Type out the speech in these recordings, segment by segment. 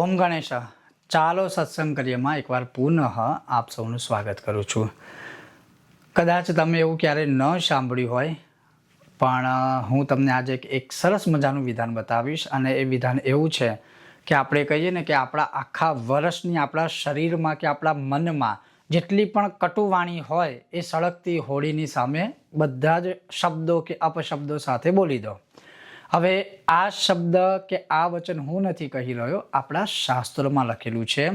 ઓમ ગણેશ, ચાલો સત્સંગ કરીએમાં એકવાર પુનઃ આપ સૌનું સ્વાગત કરું છું. કદાચ તમે એવું ક્યારે ન સાંભળ્યું હોય, પણ હું તમને આજે એક- સરસ મજાનું વિધાન બતાવીશ અને એ વિધાન એવું છે કે આપણે કહીએ ને કે આપણા આખા વર્ષની આપણા શરીરમાં કે આપણા મનમાં જેટલી પણ કટુવાણી હોય, એ સળગતી હોળીની સામે બધા જ શબ્દો કે અપશબ્દો સાથે બોલી દો. હવે આ શબ્દ કે આ વચન હું નથી કહી રહ્યો, આપણા શાસ્ત્રોમાં લખેલું છે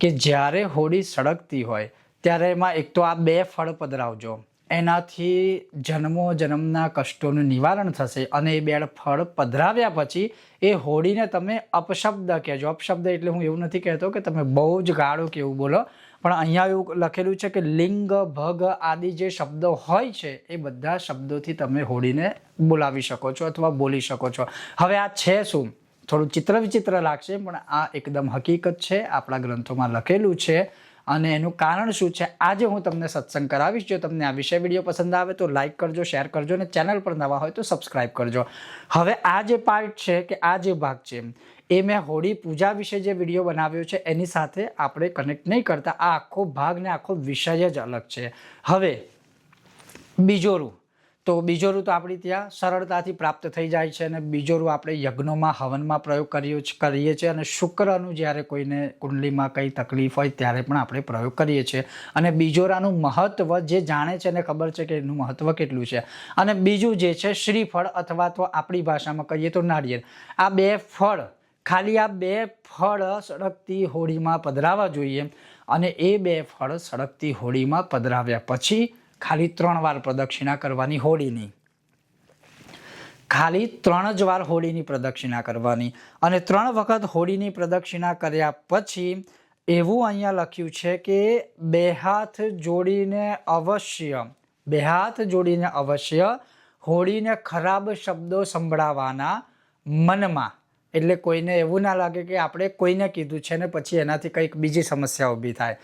કે જ્યારે હોળી સળગતી હોય, ત્યારે એમાં એક તો આ બે ફળ પધરાવજો. એનાથી જન્મો જન્મના કષ્ટોનું નિવારણ થશે અને એ બે ફળ પધરાવ્યા પછી એ હોળીને તમે અપશબ્દ કહેજો. અપશબ્દ એટલે હું એવું નથી કહેતો કે તમે બહુ જ ગાળો કે એવું બોલો પણ અહીંયા એવું લખેલું છે કે લિંગ, ભગ આદિ જે શબ્દો હોય છે, એ બધા શબ્દોથી તમે હોળીને બોલાવી શકો છો અથવા બોલી શકો છો. હવે આ છે શું? થોડું ચિત્ર વિચિત્ર લાગશે, પણ આ એકદમ હકીકત છે. આપણા ગ્રંથોમાં લખેલું છે અને એનું કારણ શું છે? આજે હું તમને સત્સંગ કરાવીશ. જો તમને આ વિષય વીડિયો પસંદ આવે તો લાઈક કરજો, શેર કરજો અને ચેનલ પર નવા હોય તો સબસ્ક્રાઈબ કરજો. હવે આ જે પાર્ટ છે કે આ જે ભાગ છે એ મેં હોળી પૂજા વિશે જે વીડિયો બનાવ્યો છે, એની સાથે આપણે કનેક્ટ નહીં કરતા. આ આખો ભાગ ને આખો વિષય જ અલગ છે. હવે, બીજોરું. તો બીજોરું તો આપણી ત્યાં સરળતાથી પ્રાપ્ત થઈ જાય છે અને બીજોરું આપણે યજ્ઞોમાં, હવનમાં પ્રયોગ કરીએ કરીએ છીએ અને શુક્રનું જ્યારે કોઈને કુંડલીમાં કંઈ તકલીફ હોય ત્યારે પણ આપણે પ્રયોગ કરીએ છીએ. અને બીજોરાનું મહત્ત્વ જે જાણે છે એને ખબર છે કે એનું મહત્ત્વ કેટલું છે. અને બીજું જે છે, શ્રીફળ અથવા તો આપણી ભાષામાં કહીએ તો નાળિયેર આ બે ફળ ખાલી આ બે ફળ સળગતી હોળીમાં પધરાવા જોઈએ અને એ બે ફળ સળગતી હોળીમાં પધરાવ્યા પછી ખાલી ત્રણ વાર પ્રદક્ષિણા કરવાની હોળીની ખાલી ત્રણ જ વાર હોળીની પ્રદક્ષિણા કરવાની અને ત્રણ વખત હોળીની પ્રદક્ષિણા કર્યા પછી એવું અહીંયા લખ્યું છે કે બે હાથ જોડીને અવશ્ય, બે હાથ જોડીને અવશ્ય હોળીને ખરાબ શબ્દો સંભળાવાના મનમાં એટલે કોઈને એવું ના લાગે કે આપણે કોઈને કીધું છે ને પછી એનાથી કંઈક બીજી સમસ્યા ઊભી થાય.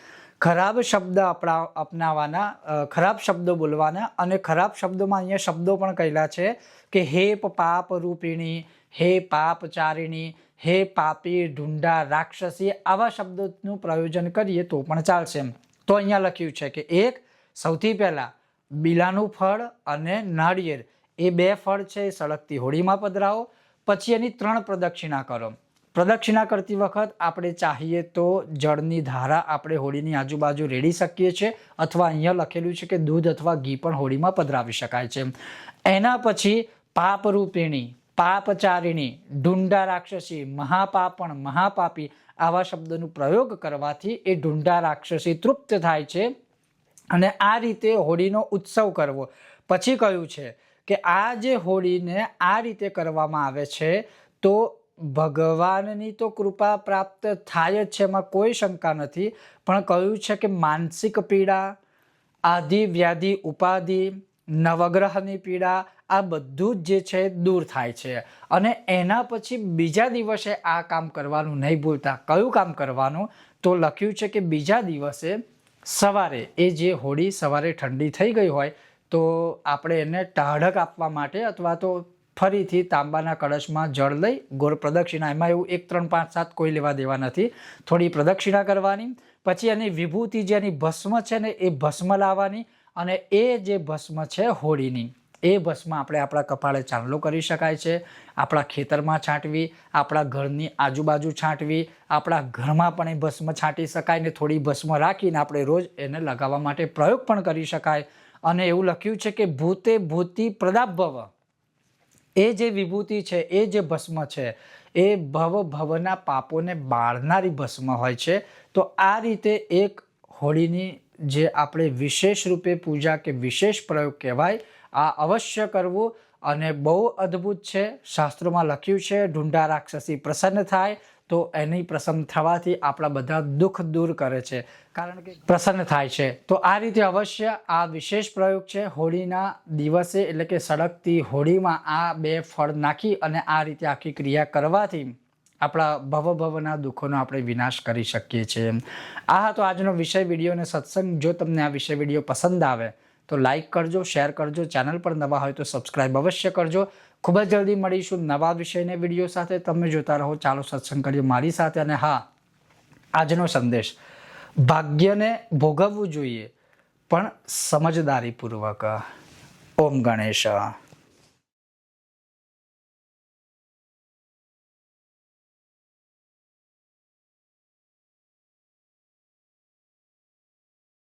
ખરાબ શબ્દ આપણા અપનાવવાના ખરાબ શબ્દો બોલવાના અને ખરાબ શબ્દોમાં અહીંયા શબ્દો પણ કહેલા છે કે હે પાપ રૂપિણી, હે પાપચારિણી હે પાપી ઢુંડા રાક્ષસી આવા શબ્દોનું પ્રયોજન કરીએ તો પણ ચાલશે એમ. તો અહીંયા લખ્યું છે કે એક, સૌથી પહેલાં બીલાનું ફળ અને નાળિયેર. એ બે ફળ છે, એ સળગતી હોળીમાં પધરાવો. પછી એની ત્રણ પ્રદક્ષિણા કરો. પ્રદક્ષિણા કરતી વખત આપણે ચાહીએ તો જળની ધારા આપણે હોળીની આજુબાજુ રેડી શકીએ છીએ અથવા અહીંયા લખેલું છે કે દૂધ અથવા ઘી પણ હોળીમાં પધરાવી શકાય છે. એના પછી પાપરૂપિણી, પાપચારિણી ઢુંડા રાક્ષસી, મહાપાપણ, મહાપાપી આવા શબ્દોનો પ્રયોગ કરવાથી એ ઢુંડા રાક્ષસી તૃપ્ત થાય છે. અને આ રીતે હોળીનો ઉત્સવ કરવો. પછી કહ્યું છે કે આ જે હોળીને આ રીતે કરવામાં આવે છે, તો ભગવાનની તો કૃપા પ્રાપ્ત થાય જ છે, એમાં કોઈ શંકા નથી. પણ કહ્યું છે કે માનસિક પીડા આદિ વ્યાધિ ઉપાધિ, નવગ્રહની પીડા, આ બધું જ જે છે દૂર થાય છે. અને એના પછી બીજા દિવસે આ કામ કરવાનું નહીં ભૂલતા. કયું કામ કરવાનું? તો લખ્યું છે કે બીજા દિવસે સવારે, એ જે હોળી સવારે ઠંડી થઈ ગઈ હોય તો આપણે એને ટાઢક આપવા માટે અથવા તો ફરીથી તાંબાના કળશમાં જળ લઈ ગોળ પ્રદક્ષિણા, એમાં એવું એક, ત્રણ, પાંચ, સાત કોઈ લેવા દેવા નથી. થોડી પ્રદક્ષિણા કરવાની, પછી એની વિભૂતિ જે એની ભસ્મ છે ને, એ ભસ્મ લાવવાની અને એ જે ભસ્મ છે હોળીની, એ ભસ્મ આપણે આપણા કપાળે ચાંદલો કરી શકાય છે. આપણા ખેતરમાં છાંટવી, આપણા ઘરની આજુબાજુ છાંટવી, આપણા ઘરમાં પણ એ ભસ્મ છાંટી શકાય ને થોડી ભસ્મ રાખીને આપણે રોજ એને લગાવવા માટે પ્રયોગ પણ કરી શકાય. અને એવું લખ્યું છે કે ભૂતે ભૂતિ પ્રદાભવ એ જે વિભૂતિ છે, એ જે ભસ્મ છે, એ ભવ ભવના પાપોને બાળનારી ભસ્મ હોય છે. તો આ રીતે એક હોળીની જે આપણે વિશેષ રૂપે પૂજા કે વિશેષ પ્રયોગ કહેવાય, આ અવશ્ય કરવું. અને બહુ અદ્ભુત છે. શાસ્ત્રોમાં લખ્યું છે ઢુંડા રાક્ષસી પ્રસન્ન થાય તો એની પ્રસન્ન થવાથી આપણા બધા દુઃખ દૂર કરે છે. કારણ કે પ્રસન્ન થાય છે. તો આ રીતે અવશ્ય આ વિશેષ પ્રયોગ છે હોળીના દિવસે, એટલે કે સળગતી હોળીમાં આ બે ફળ નાખી અને આ રીતે આખી ક્રિયા કરવાથી આપણા ભવ ભવના દુઃખોનો આપણે વિનાશ કરી શકીએ છીએ. આ હતો આજનો વિષય વીડિયો અને સત્સંગ. જો તમને આ વિષય વીડિયો પસંદ આવે તો લાઈક કરજો, શેર કરજો. ચેનલ પર નવા હોય તો સબસ્ક્રાઈબ અવશ્ય કરજો. ખૂબ જ જલ્દી મળીશું નવા વિષયને વીડિયો સાથે. તમે જોતા રહો. ચાલો સત્સંગ કરીએ મારી સાથે. અને હા, આજનો સંદેશ. ભાગ્યને ભોગવવું જોઈએ, પણ સમજદારીપૂર્વક. ઓમ ગણેશ.